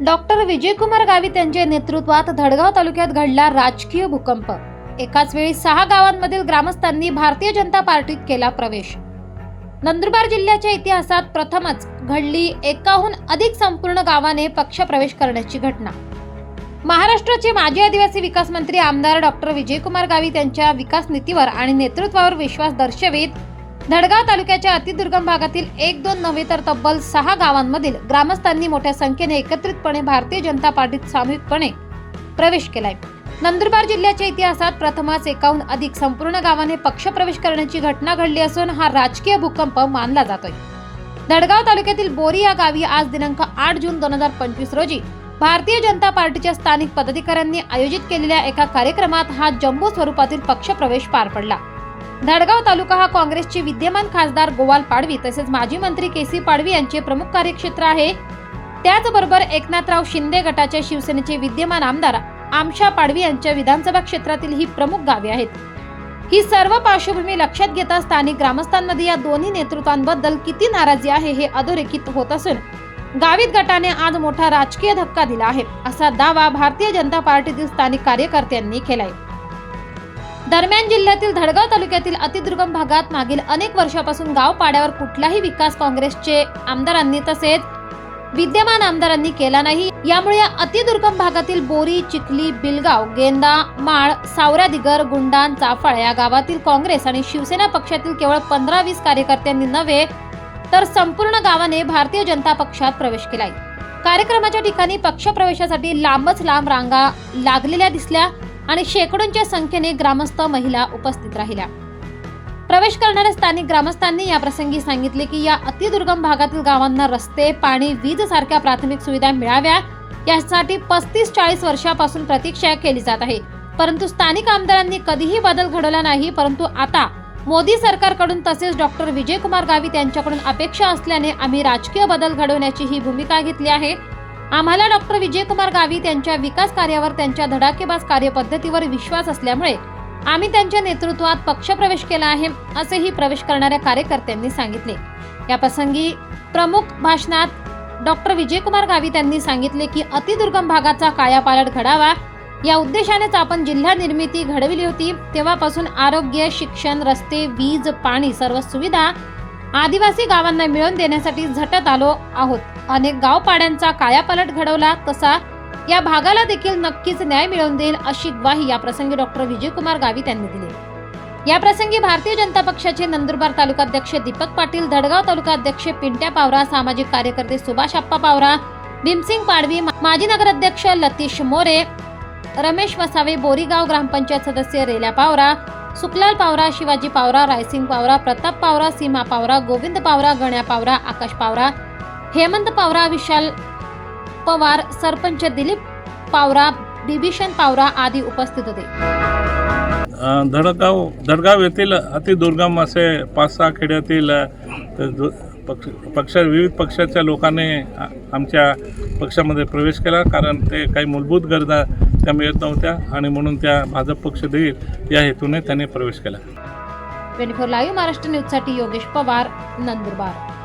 Doctor Vijaykumar Gavit यांच्या नेतृत्वात धडगाव तालुक्यात घडला राजकीय भूकंप. एकाच वेळी सहा गावांमधील ग्रामस्थांनी भारतीय जनता पार्टीत केला प्रवेश. नंदुरबार जिल्ह्याच्या इतिहासात प्रथमच घडली एकाहून अधिक संपूर्ण गावाने पक्षप्रवेश करण्याची घटना. महाराष्ट्राचे माजी आदिवासी विकास मंत्री आमदार डॉक्टर विजयकुमार गावित यांच्या विकास नीतीवर आणि नेतृत्वावर विश्वास दर्शवित धडगाव तालुक्याच्या अतिदुर्गम भागातील एक दोन नव्हे तर तब्बल सहा गावांमधील ग्रामस्थांनी मोठ्या संख्येने एकत्रितपणे भारतीय जनता पार्टीत सामूहिकपणे प्रवेश केलाय. नंदुरबार जिल्ह्याच्या इतिहासात प्रथमच एकाहून अधिक संपूर्ण गावाने पक्षप्रवेश करण्याची घटना घडली असून हा राजकीय भूकंप मानला जातोय. धडगाव तालुक्यातील बोरी या गावी आज दिनांक आठ जून दोन हजार पंचवीस रोजी भारतीय जनता पार्टीच्या स्थानिक पदाधिकाऱ्यांनी आयोजित केलेल्या एका कार्यक्रमात हा जम्बो स्वरूपातील पक्षप्रवेश पार पडला. धडगाव तालुका हा काँग्रेसचे विद्यमान खासदार गोवाल पाडवी तसेच माजी मंत्री के सी पाडवी यांचे प्रमुख कार्यक्षेत्र आहे. त्याचबरोबर एकनाथराव शिंदे गटाच्या शिवसेनेचे विद्यमान आमदार आमशा पाडवी यांच्या विधानसभा क्षेत्रातील ही प्रमुख गावे आहेत. ही सर्व पार्श्वभूमी लक्षात घेता स्थानिक ग्रामस्थांमध्ये या दोन्ही नेतृत्वांबद्दल किती नाराजी आहे हे अधोरेखित होत असून गावित गटाने आज मोठा राजकीय धक्का दिला आहे असा दावा भारतीय जनता पार्टीतील स्थानिक कार्यकर्त्यांनी केलाय. दरम्यान जिल्ह्यातील धडगाव तालुक्यातील अतिदुर्गम भागात मागील अनेक वर्षापासून गाव पाड्यावर कुठलाही विकास काँग्रेसचे आमदारांनी तसेच विद्यमान आमदारांनी केला नाही. यामुळे या अतिदुर्गम भागातील बोरी चिखली बिलगाव गेंदा माळ सावरा दिगर गुंडान चाफळ या गावातील काँग्रेस आणि शिवसेना पक्षातील केवळ पंधरा वीस कार्यकर्त्यांनी नव्हे तर संपूर्ण गावाने भारतीय जनता पक्षात प्रवेश केलाय. कार्यक्रमाच्या ठिकाणी पक्षप्रवेशासाठी लांबच लांब रांगा लागलेल्या दिसल्या. आणि शेकडोंच्या संख्येने ग्रामस्थ महिला उपस्थित राहिल्या. प्रवेश करणाऱ्या स्थानिक ग्रामस्थांनी या प्रसंगी सांगितले की या अतिदुर्गम भागातील गावांना रस्ते पाणी वीज सारख्या प्राथमिक सुविधा मिळाव्या. यासाठी पस्तीस चाळीस वर्षापासून प्रतीक्षा केली जात आहे. परंतु स्थानिक आमदारांनी कधीही बदल घडवला नाही परंतु आता मोदी सरकारकडून तसेच डॉक्टर विजयकुमार गावित यांच्याकडून अपेक्षा असल्याने आम्ही राजकीय बदल घडवण्याची ही भूमिका घेतली आहे. आम्हाला डॉक्टर विजयकुमार गावित यांच्या विकास कार्यावर त्यांच्या धडाकेबाज कार्यपद्धतीवर विश्वास असल्यामुळे आम्ही त्यांच्या नेतृत्वात पक्षप्रवेश केला आहे असेही प्रवेश करणाऱ्या कार्यकर्त्यांनी सांगितले. या प्रसंगी प्रमुख भाषणात डॉक्टर विजयकुमार गावित यांनी सांगितले की अतिदुर्गम भागाचा कायापालट घडावा या उद्देशानेच आपण जिल्हा निर्मिती घडविली होती. तेव्हापासून आरोग्य शिक्षण रस्ते वीज पाणी सर्व सुविधा आदिवासी गावांना मिळवून देण्यासाठी झटत आलो आहोत. अनेक गावपाड्यांचा कायापालट घडवला तसा या भागाला देखील नक्कीच न्याय मिळवून देईल अशी ग्वाही या प्रसंगी डॉक्टर विजयकुमार गावित यांनी दिली. या प्रसंगी भारतीय जनता पक्षाचे नंदुरबार तालुकाध्यक्ष दीपक पाटील धडगाव तालुकाध्यक्ष पिंट्या पावरा सामाजिक कार्यकर्ते सुभाष आप्पा पावरा भीमसिंग पाडवी माजी नगराध्यक्ष लतीश मोरे रमेश वसावे बोरीगाव ग्रामपंचायत सदस्य रेल्या पावरा सुखलाल पावरा शिवाजी पावरा रायसिंग पावरा प्रताप पावरा सीमा पावरा गोविंद पावरा गण्या पावरा आकाश पावरा हेमंत पावरा विशाल पवार सरपंच दिलीप पावरा बिभीषण पावरा आदी उपस्थित होते. धडगाव धडगाव येथील अतिदुर्गम असे पाच सहा खेड्यातील पक्ष पक्ष विविध पक्षाच्या लोकांनी आमच्या पक्षामध्ये प्रवेश केला कारण ते काही मूलभूत गरजा त्या मिळत नव्हत्या आणि म्हणून त्या भाजप पक्ष देईल या हेतूने त्यांनी प्रवेश केला. ट्वेंटी फोर लाईव्ह महाराष्ट्र न्यूजसाठी योगेश पवार नंदुरबार.